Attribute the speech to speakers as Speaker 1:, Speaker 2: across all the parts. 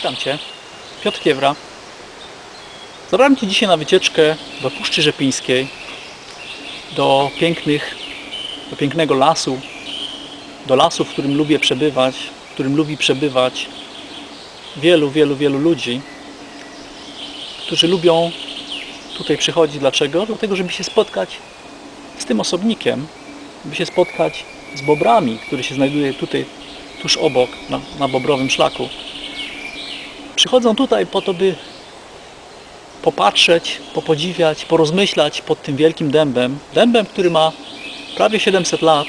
Speaker 1: Witam Cię. Piotr Kiewra. Zabrałem Cię dzisiaj na wycieczkę do Puszczy Rzepińskiej, do pięknych, do pięknego lasu, do lasu, w którym lubię przebywać, w którym lubi przebywać wielu, wielu, wielu ludzi, którzy lubią tutaj przychodzić. Dlaczego? Dlatego, żeby się spotkać z tym osobnikiem, by się spotkać z bobrami, który się znajduje tutaj, tuż obok, na, na bobrowym szlaku. Przychodzą tutaj po to, by popatrzeć, popodziwiać, porozmyślać pod tym wielkim dębem. Dębem, który ma prawie 700 lat,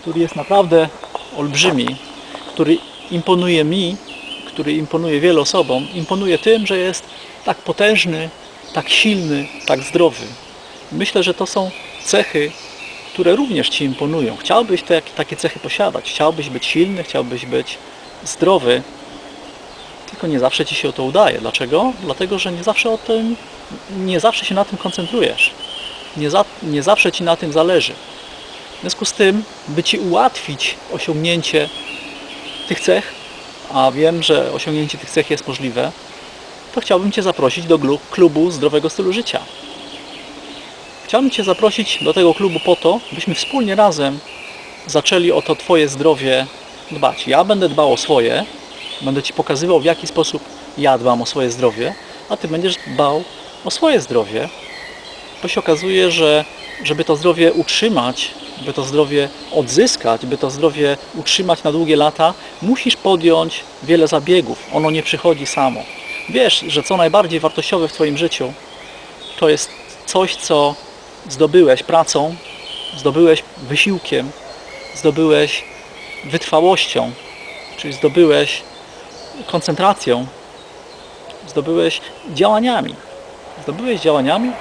Speaker 1: który jest naprawdę olbrzymi, który imponuje mi, który imponuje wielu osobom, imponuje tym, że jest tak potężny, tak silny, tak zdrowy. Myślę, że to są cechy, które również Ci imponują. Chciałbyś te, takie cechy posiadać, chciałbyś być silny, chciałbyś być zdrowy, tylko nie zawsze Ci się to udaje. Dlaczego? Dlatego, że nie zawsze o tym, nie zawsze się na tym koncentrujesz. Nie, za, nie zawsze Ci na tym zależy. W związku z tym, by Ci ułatwić osiągnięcie tych cech, a wiem, że osiągnięcie tych cech jest możliwe, to chciałbym Cię zaprosić do klubu zdrowego stylu życia. Chciałbym Cię zaprosić do tego klubu po to, byśmy wspólnie razem zaczęli o to Twoje zdrowie dbać. Ja będę dbał o swoje, będę Ci pokazywał w jaki sposób ja dbam o swoje zdrowie, a Ty będziesz dbał o swoje zdrowie, bo się okazuje, że żeby to zdrowie utrzymać, by to zdrowie odzyskać, by to zdrowie utrzymać na długie lata, musisz podjąć wiele zabiegów. Ono nie przychodzi samo. Wiesz, że co najbardziej wartościowe w Twoim życiu to jest coś, co zdobyłeś pracą, zdobyłeś wysiłkiem, zdobyłeś wytrwałością, czyli zdobyłeś koncentracją, zdobyłeś działaniami. Zdobyłeś działaniami,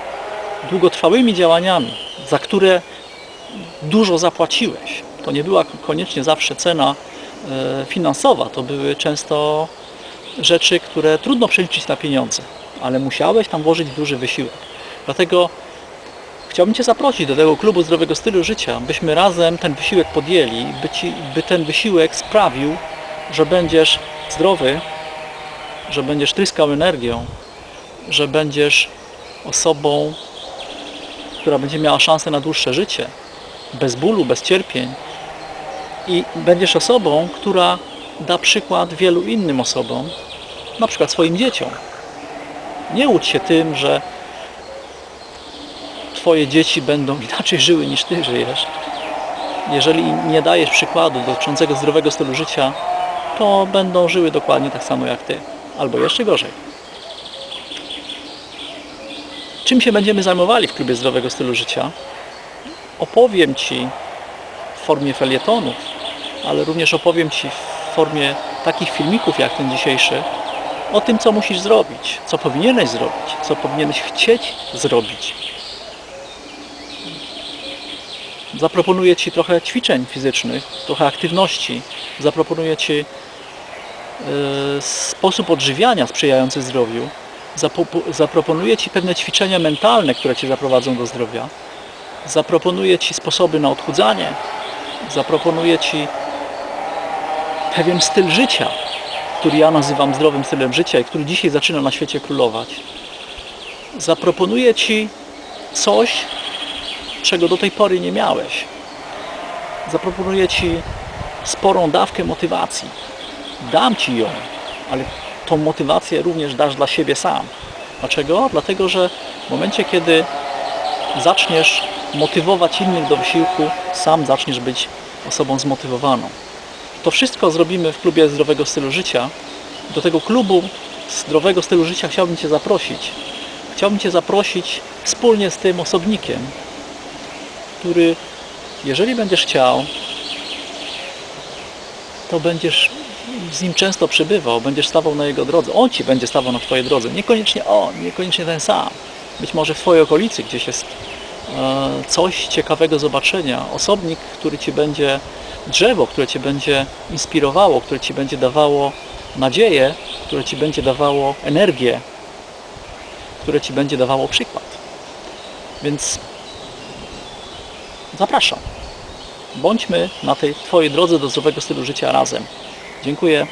Speaker 1: długotrwałymi działaniami, za które dużo zapłaciłeś. To nie była koniecznie zawsze cena e, finansowa, to były często rzeczy, które trudno przeliczyć na pieniądze, ale musiałeś tam włożyć duży wysiłek. Dlatego chciałbym Cię zaprosić do tego klubu zdrowego stylu życia, byśmy razem ten wysiłek podjęli, by, ci, by ten wysiłek sprawił, że będziesz zdrowy, że będziesz tryskał energią, że będziesz osobą, która będzie miała szansę na dłuższe życie, bez bólu, bez cierpień i będziesz osobą, która da przykład wielu innym osobom, na przykład swoim dzieciom. Nie łudź się tym, że Twoje dzieci będą inaczej żyły niż Ty żyjesz. Jeżeli nie dajesz przykładu dotyczącego zdrowego stylu życia, to będą żyły dokładnie tak samo jak Ty, albo jeszcze gorzej. Czym się będziemy zajmowali w klubie zdrowego stylu życia? Opowiem Ci w formie felietonów, ale również opowiem Ci w formie takich filmików jak ten dzisiejszy o tym, co musisz zrobić, co powinieneś zrobić, co powinieneś chcieć zrobić. Zaproponuję Ci trochę ćwiczeń fizycznych, trochę aktywności. Zaproponuję Ci e, sposób odżywiania sprzyjający zdrowiu. Zaproponuję Ci pewne ćwiczenia mentalne, które Cię zaprowadzą do zdrowia. Zaproponuję Ci sposoby na odchudzanie. Zaproponuję Ci pewien styl życia, który ja nazywam zdrowym stylem życia i który dzisiaj zaczyna na świecie królować. Zaproponuję Ci coś, czego do tej pory nie miałeś. Zaproponuję Ci sporą dawkę motywacji. Dam Ci ją, ale tą motywację również dasz dla siebie sam. Dlaczego? Dlatego, że w momencie, kiedy zaczniesz motywować innych do wysiłku, sam zaczniesz być osobą zmotywowaną. To wszystko zrobimy w klubie zdrowego stylu życia. Do tego klubu zdrowego stylu życia chciałbym Cię zaprosić. Chciałbym Cię zaprosić wspólnie z tym osobnikiem, który, jeżeli będziesz chciał, to będziesz z nim często przybywał, będziesz stawał na jego drodze. On ci będzie stawał na Twojej drodze. Niekoniecznie on, niekoniecznie ten sam. Być może w Twojej okolicy gdzieś jest e, coś ciekawego zobaczenia. Osobnik, który Ci będzie, drzewo, które Cię będzie inspirowało, które Ci będzie dawało nadzieję, które Ci będzie dawało energię, które Ci będzie dawało przykład. Więc zapraszam. Bądźmy na tej Twojej drodze do zdrowego stylu życia razem. Dziękuję.